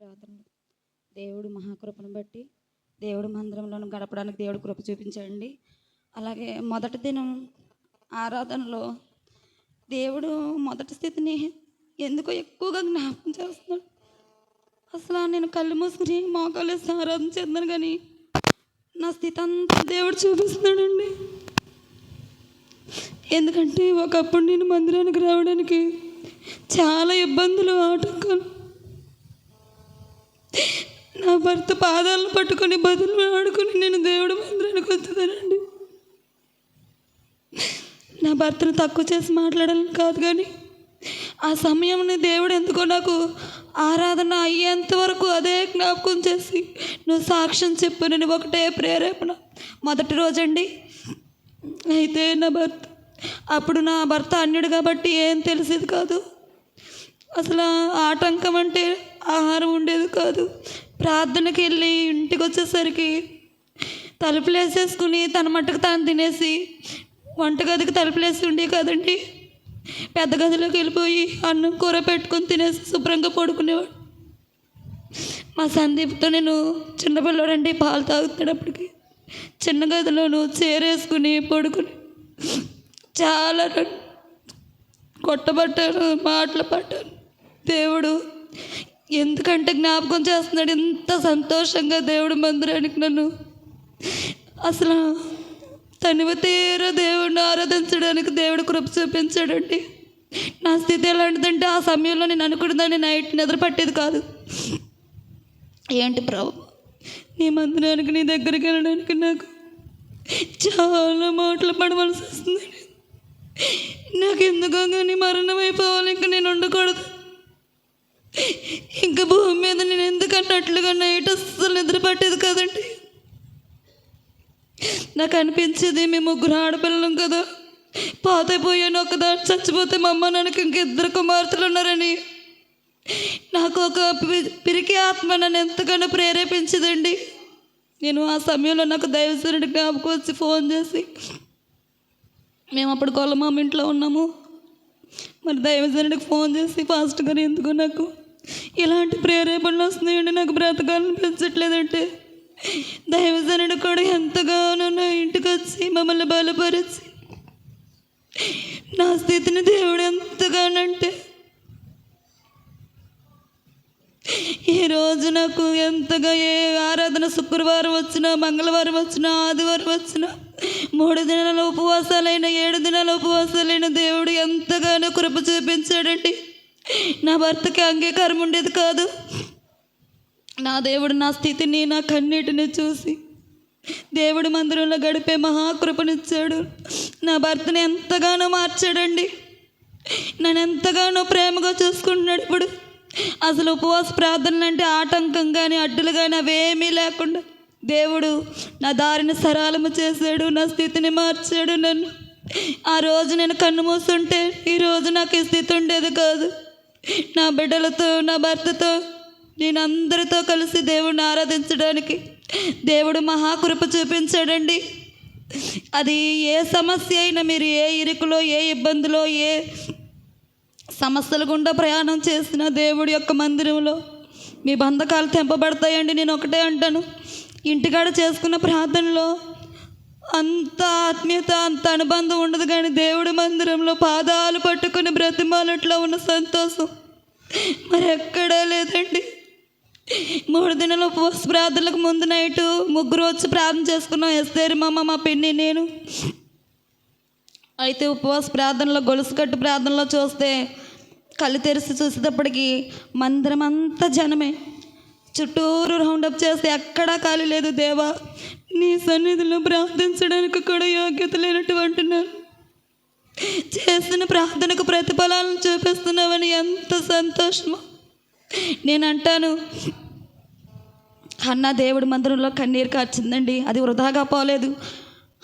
ప్రార్థన దేవుడు మహాకృపను బట్టి దేవుడు మందిరంలోను గడపడానికి దేవుడు కృప చూపించండి. అలాగే మొదటి దినం ఆరాధనలో దేవుడు మొదటి స్థితిని ఎందుకో ఎక్కువగా జ్ఞాపకం చేస్తున్నాడు. అసలు నేను కళ్ళు మూసుకుని మోకాలేసి ఆరాధన చేద్దాను కానీ నా స్థితి అంతా దేవుడు చూపిస్తున్నాడండి. ఎందుకంటే ఒకప్పుడు నేను మందిరానికి రావడానికి చాలా ఇబ్బందులు ఆటంకాలు నా భర్త పాదాలను పట్టుకొని బదులు ఆడుకుని నేను దేవుడు మందిరానికి వచ్చేదానండి నా భర్తను తక్కువ చేసి మాట్లాడాలని కాదు కానీ ఆ సమయంని దేవుడు ఎందుకో నాకు ఆరాధన అయ్యేంత వరకు అదే జ్ఞాపకం చేసి నువ్వు సాక్ష్యం చెప్పు నేను ఒకటే ప్రేరేపణ. మొదటి రోజండి. అయితే నా భర్త అప్పుడు నా భర్త అన్యుడు కాబట్టి ఏం తెలిసేది కాదు. అసలు ఆటంకం అంటే ఆహారం ఉండేది కాదు. ప్రార్థనకి వెళ్ళి ఇంటికి వచ్చేసరికి తలుపులు వేసేసుకుని తన మట్టుకు తాను తినేసి వంటగదికి తలుపులేసి ఉండే కదండి. పెద్ద గదిలోకి వెళ్ళిపోయి అన్నం కూర పెట్టుకొని తినేసి శుభ్రంగా పడుకునేవాడు. మా సందీప్తో నేను చిన్నపిల్లడండి పాలు తాగుతున్నప్పటికి చిన్న గదిలోను చేరేసుకుని పడుకుని చాలా కొట్టబట్టాను మాటలు పట్టాను దేవుడు ఎందుకంటే జ్ఞాపకం చేస్తున్నాడు ఎంత సంతోషంగా దేవుడు మందిరానికి నన్ను. అసలు తనివ తీర దేవుడిని ఆరాధించడానికి దేవుడు కృప చూపించాడండి. నా స్థితి ఎలాంటిదంటే ఆ సమయంలో నేను అనుకున్నదాన్ని నైట్ నిద్ర పట్టేది కాదు. ఏంటి ప్రభు? నీ మందిరానికి నీ దగ్గరికి వెళ్ళడానికి నాకు చాలా మాటలు పడవలసి వస్తుంది. నాకు ఎందుకో కానీ మరణం అయిపోవాలి ఇంకా నేను ఉండకూడదు. ఇంకా భూమి మీద నేను ఎందుకన్నట్లుగా నైట్ అస్సలు నిద్ర పట్టేది కదండి? నాకు అనిపించేది మేము ముగ్గురు ఆడపిల్లలం కదా. పాతైపోయాను ఒకదాన్ని చచ్చిపోతే మా అమ్మ నాన్నకి ఇంకిద్దరు కుమార్తెలు ఉన్నారని. నాకు ఒక పిరికి ఆత్మ నన్ను ఎంతగానో ప్రేరేపించదండి. నేను ఆ సమయంలో నాకు దైవసరుడి జ్ఞాపకం వచ్చి ఫోన్ చేసి మేము అప్పుడు కొల్లమామ ఇంట్లో ఉన్నాము. మరి దైవజనుడికి ఫోన్ చేసి ఫాస్ట్గా ఎందుకు నాకు ఇలాంటి ప్రేరేపణలు వస్తున్నాయండి. నాకు బ్రతకాలనిపించట్లేదంటే దైవజనుడు కూడా ఎంతగానో నా ఇంటికి వచ్చి మమ్మల్ని బలపరిచి నా స్థితిని దేవుడు ఎంతగానంటే. ఈ రోజు నాకు ఎంతగా ఏ ఆరాధన శుక్రవారం వచ్చినా మంగళవారం వచ్చినా ఆదివారం వచ్చినా మూడు దినాల ఉపవాసాలైన ఏడు దినాల ఉపవాసాలైన దేవుడు ఎంతగానో కృప చూపించాడండి. నా భర్తకి అంగీకారం ఉండేది కాదు. నా దేవుడు నా స్థితిని నా కన్నీటిని చూసి దేవుడి మందిరంలో గడిపే మహాకృపనిచ్చాడు. నా భర్తని ఎంతగానో మార్చాడండి. నన్ను ఎంతగానో ప్రేమగా చూసుకుంటున్నాడు ఇప్పుడు. అసలు ఉపవాస ప్రార్థనలు అంటే ఆటంకం కానీ అడ్డులు కానీ అవేమీ లేకుండా దేవుడు నా దారిని సరళము చేశాడు నా స్థితిని మార్చాడు నన్ను. ఆ రోజు నేను కన్ను మూసుంటే ఈరోజు నాకు ఈ స్థితి ఉండేది కాదు. నా బిడ్డలతో నా భర్తతో నేను అందరితో కలిసి దేవుడిని ఆరాధించడానికి దేవుడు మహాకృప చూపించాడండి. అది ఏ సమస్య అయినా మీరు ఏ ఇరుకులో ఏ ఇబ్బందిలో ఏ సమస్యల గుండా ప్రయాణం చేసిన దేవుడి యొక్క మందిరంలో మీ బంధకాలు తెంపబడతాయండి. నేను ఒకటే అంటాను. ఇంటికాడ చేసుకున్న ప్రార్థనలో అంత ఆత్మీయత అంత అనుబంధం ఉండదు కానీ దేవుడి మందిరంలో పాదాలు పట్టుకుని బ్రతిమాలట్లో ఉన్న సంతోషం మరి ఎక్కడా లేదండి. మూడు దినాల ఉపవాస ప్రార్థనలకు ముందు నైటు ముగ్గురు వచ్చి ప్రార్థన చేసుకున్నాం. ఎస్తేరి మామ మా పిన్ని నేను. అయితే ఉపవాస ప్రార్థనలో గొలుసు కట్టు ప్రార్థనలో చూస్తే కళ్ళు తెరిచి చూసేటప్పటికి మందిరం అంతా జనమే. చుట్టూరు రౌండప్ చేస్తే ఎక్కడా ఖాళీ లేదు దేవా. నీ సన్నిధిలో ప్రార్థించడానికి కూడా యోగ్యత లేనట్టు నాకు చేసిన ప్రార్థనకు ప్రతిఫలాలను చూపిస్తున్నావని ఎంత సంతోషమో. నేను అంటాను అన్న దేవుడి మందిరంలో కన్నీరు కార్చిందండి అది వృధాగా పోలేదు.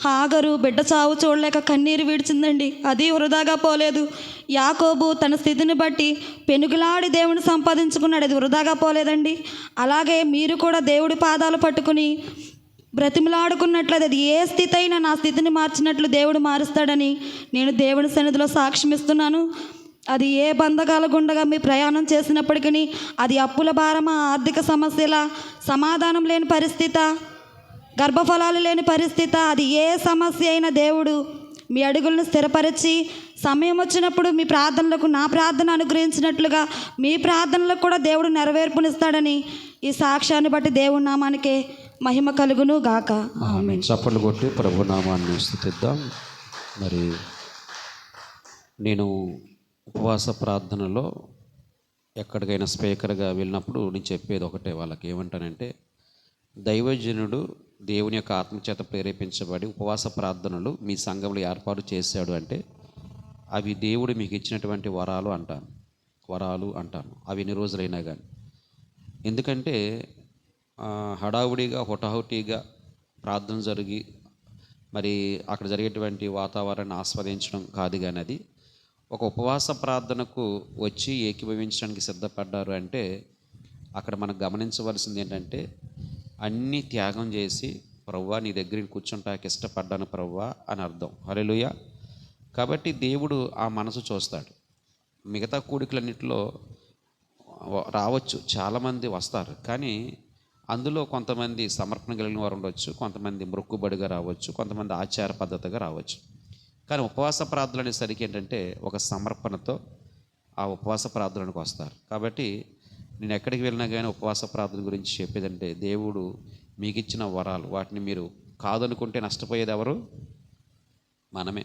హాగరు బిడ్డ చావు చూడలేక కన్నీరు విడిచిందండి. అది వృధాగా పోలేదు. యాకోబు తన స్థితిని బట్టి పెనుగులాడి దేవుని సంపాదించుకున్నాడు. అది వృధాగా పోలేదండి. అలాగే మీరు కూడా దేవుడి పాదాలు పట్టుకుని బ్రతిమలాడుకున్నట్లు అది ఏ స్థితి అయినా నా స్థితిని మార్చినట్లు దేవుడు మారుస్తాడని నేను దేవుని సన్నిధిలో సాక్ష్యమిస్తున్నాను. అది ఏ బంధకాల గుండగా మీ ప్రయాణం చేసినప్పటికీ అది అప్పుల భారమా ఆర్థిక సమస్యల సమాధానం లేని పరిస్థితి గర్భఫలాలు లేని పరిస్థితి అది ఏ సమస్య అయినా దేవుడు మీ అడుగులను స్థిరపరిచి సమయం వచ్చినప్పుడు మీ ప్రార్థనలకు నా ప్రార్థన అనుగ్రహించినట్లుగా మీ ప్రార్థనలకు కూడా దేవుడు నెరవేర్పునిస్తాడని ఈ సాక్ష్యాన్ని బట్టి దేవుడి నామానికే మహిమ కలుగును గాక. చప్పట్లు కొట్టి ప్రభునామాన్ని స్థుతిద్దాం. మరి నేను ఉపవాస ప్రార్థనలో ఎక్కడికైనా స్పీకర్గా వెళ్ళినప్పుడు నేను చెప్పేది ఒకటే వాళ్ళకి ఏమంటానంటే దైవజనుడు దేవుని యొక్క ఆత్మచేత ప్రేరేపించబడి ఉపవాస ప్రార్థనలు మీ సంఘంలో ఏర్పాటు చేశాడు అంటే అవి దేవుడు మీకు ఇచ్చినటువంటి వరాలు అంటాను వరాలు అంటాను. అవి ఎన్ని రోజులైనా కానీ ఎందుకంటే హడావుడిగా హుటాహుటిగా ప్రార్థన జరిగి మరి అక్కడ జరిగేటువంటి వాతావరణాన్ని ఆస్వాదించడం కాదు కానీ అది ఒక ఉపవాస ప్రార్థనకు వచ్చి ఏకీభవించడానికి సిద్ధపడ్డారు అంటే అక్కడ మనం గమనించవలసింది ఏంటంటే అన్నీ త్యాగం చేసి ప్రవ్వా నీ దగ్గర కూర్చుంటాకి ఇష్టపడ్డాను ప్రవ్వా అని అర్థం. హల్లెలూయా. కాబట్టి దేవుడు ఆ మనసు చూస్తాడు. మిగతా కూడికలన్నింటిలో రావచ్చు చాలామంది వస్తారు. కానీ అందులో కొంతమంది సమర్పణ కలిగిన వారు ఉండొచ్చు కొంతమంది మృక్కుబడిగా రావచ్చు కొంతమంది ఆచార పద్ధతిగా రావచ్చు. కానీ ఉపవాస ప్రార్థనలు అనేసరికి ఏంటంటే ఒక సమర్పణతో ఆ ఉపవాస ప్రార్థనకు వస్తారు. కాబట్టి నేను ఎక్కడికి వెళ్ళినా కానీ ఉపవాస ప్రార్థన గురించి చెప్పేదంటే దేవుడు మీకు ఇచ్చిన వరాలు వాటిని మీరు కాదనుకుంటే నష్టపోయేది ఎవరు మనమే.